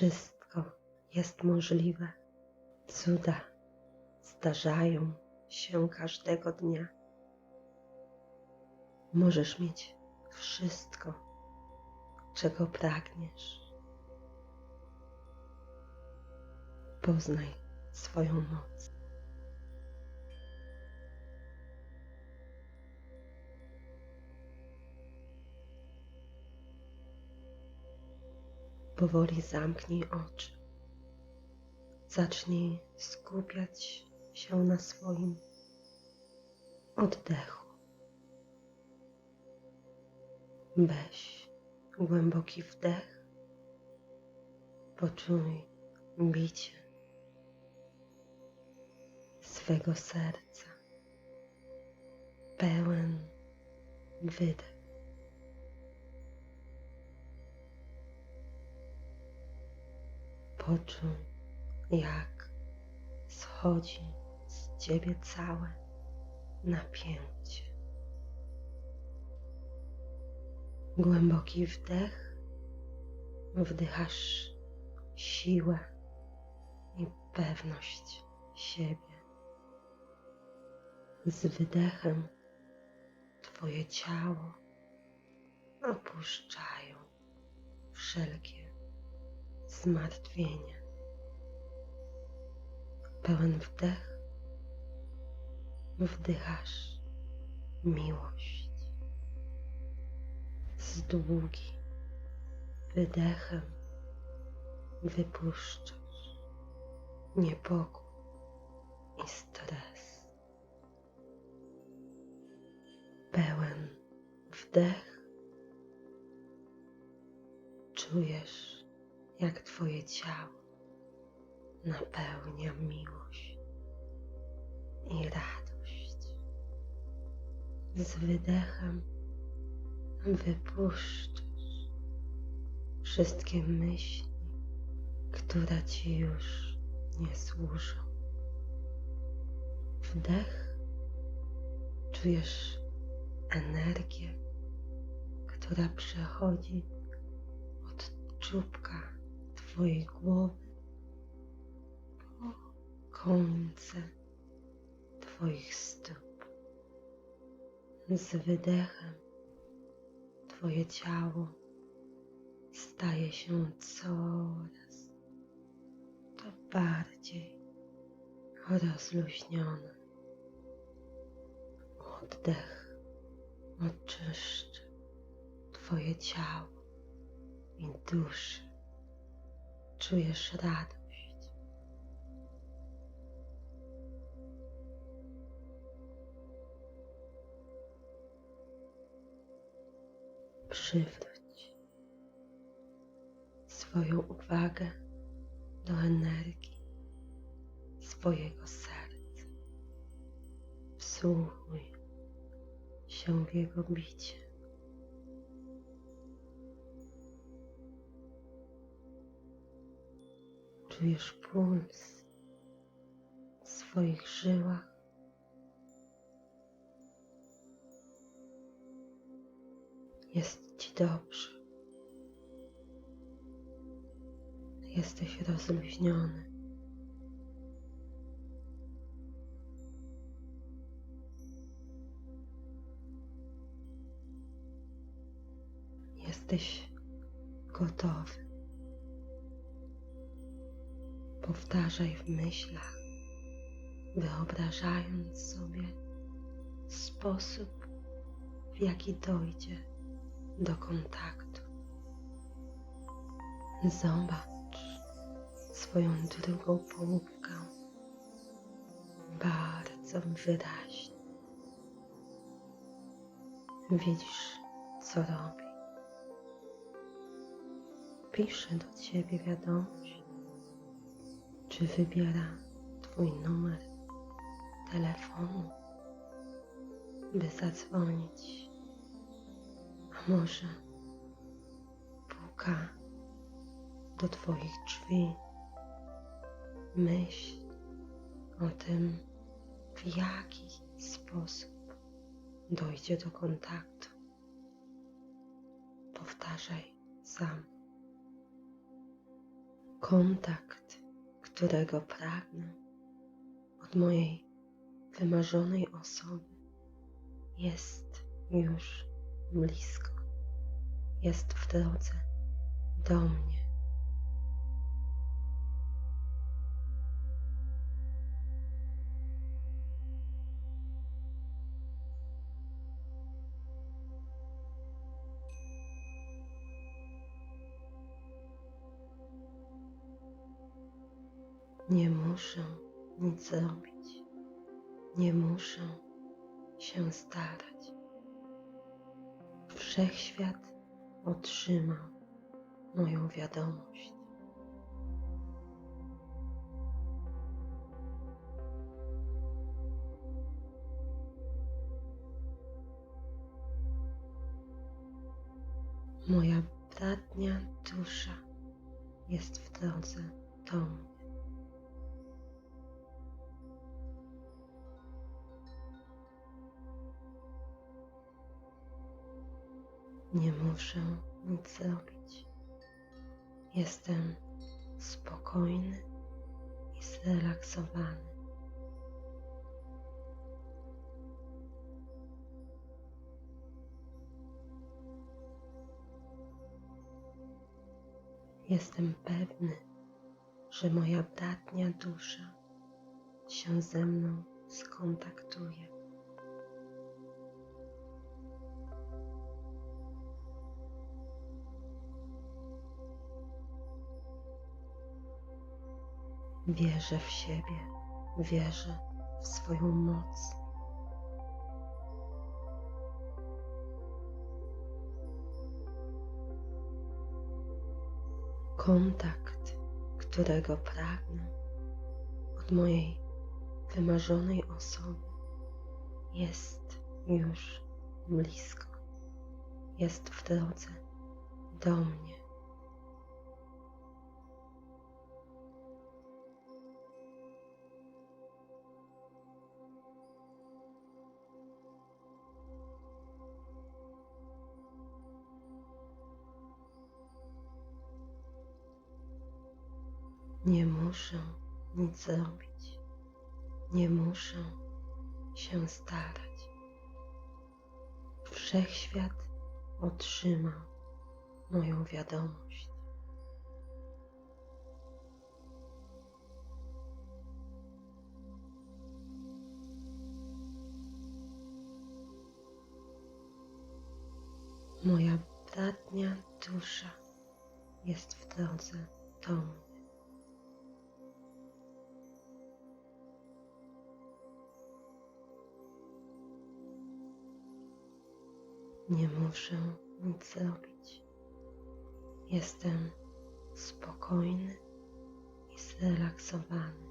Wszystko jest możliwe. Cuda zdarzają się każdego dnia. Możesz mieć wszystko, czego pragniesz. Poznaj swoją moc. Powoli zamknij oczy. Zacznij skupiać się na swoim oddechu. Weź głęboki wdech. Poczuj bicie swego serca. Pełen wydech. Poczuj, jak schodzi z ciebie całe napięcie. Głęboki wdech, wdychasz siłę i pewność siebie. Z wydechem Twoje ciało opuszczają wszelkie zmartwienia. Pełen wdech wdychasz miłość. Z długim wydechem wypuszczasz niepokój i stres. Pełen wdech czujesz, jak Twoje ciało napełnia miłość i radość. Z wydechem wypuszczasz wszystkie myśli, które Ci już nie służą. Wdech czujesz energię, która przechodzi od czubka Twojej głowy po końce Twoich stóp. Z wydechem Twoje ciało staje się coraz to bardziej rozluźnione. Oddech oczyszcza Twoje ciało i duszę. Czujesz radość. Przywróć swoją uwagę do energii swojego serca. Wsłuchuj się w jego bicie. Czujesz puls w swoich żyłach. Jest ci dobrze. Jesteś rozluźniony. Jesteś gotowy. Powtarzaj w myślach, wyobrażając sobie sposób, w jaki dojdzie do kontaktu. Zobacz swoją drugą połówkę bardzo wyraźnie. Widzisz, co robi. Pisze do ciebie wiadomość, czy wybiera twój numer telefonu, by zadzwonić, a może puka do Twoich drzwi. Myśl o tym, w jaki sposób dojdzie do kontaktu. Powtarzaj sam. Kontakt, którego pragnę od mojej wymarzonej osoby, jest już blisko, jest w drodze do mnie. Nie muszę nic zrobić. Nie muszę się starać. Wszechświat otrzyma moją wiadomość. Moja bratnia dusza jest w drodze do mnie. Nie muszę nic zrobić. Jestem spokojny i zrelaksowany. Jestem pewny, że moja bratnia dusza się ze mną skontaktuje. Wierzę w siebie, wierzę w swoją moc. Kontakt, którego pragnę od mojej wymarzonej osoby, jest już blisko, jest w drodze do mnie. Nie muszę nic zrobić. Nie muszę się starać. Wszechświat otrzyma moją wiadomość. Moja bratnia dusza jest w drodze do mnie. Nie muszę nic zrobić. Jestem spokojny i zrelaksowany.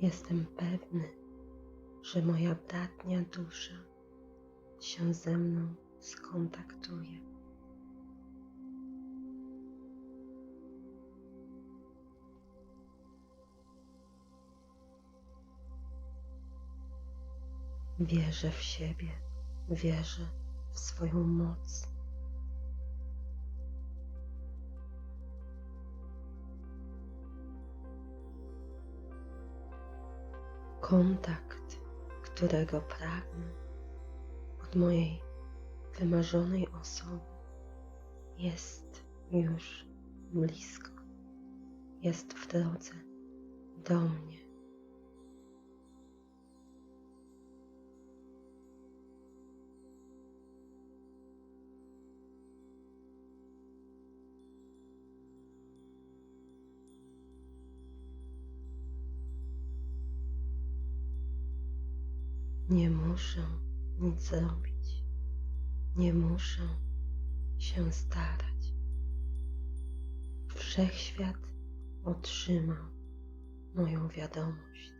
Jestem pewny, że moja bratnia dusza się ze mną skontaktuje. Wierzę w siebie, wierzę w swoją moc. Kontakt, którego pragnę od mojej wymarzonej osoby, jest już blisko, jest w drodze do mnie. Nie muszę nic zrobić. Nie muszę się starać. Wszechświat otrzyma moją wiadomość.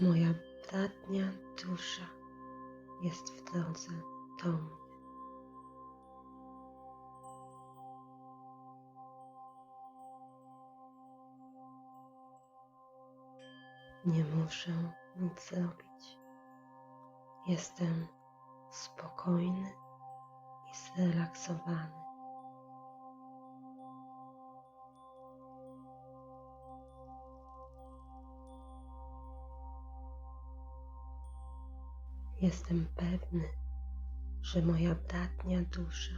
Moja bratnia dusza jest w drodze do. Nie muszę nic zrobić. Jestem spokojny i zrelaksowany. Jestem pewny, że moja bratnia dusza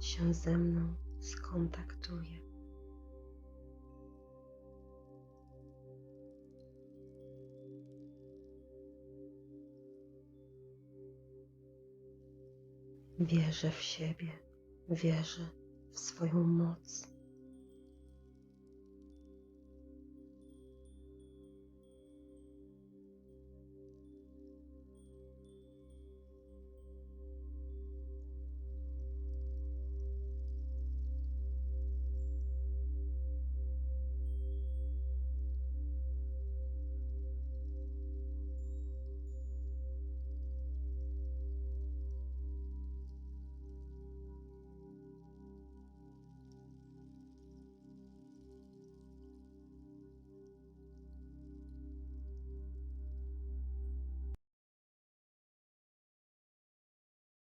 się ze mną skontaktuje. Wierzę w siebie, wierzę w swoją moc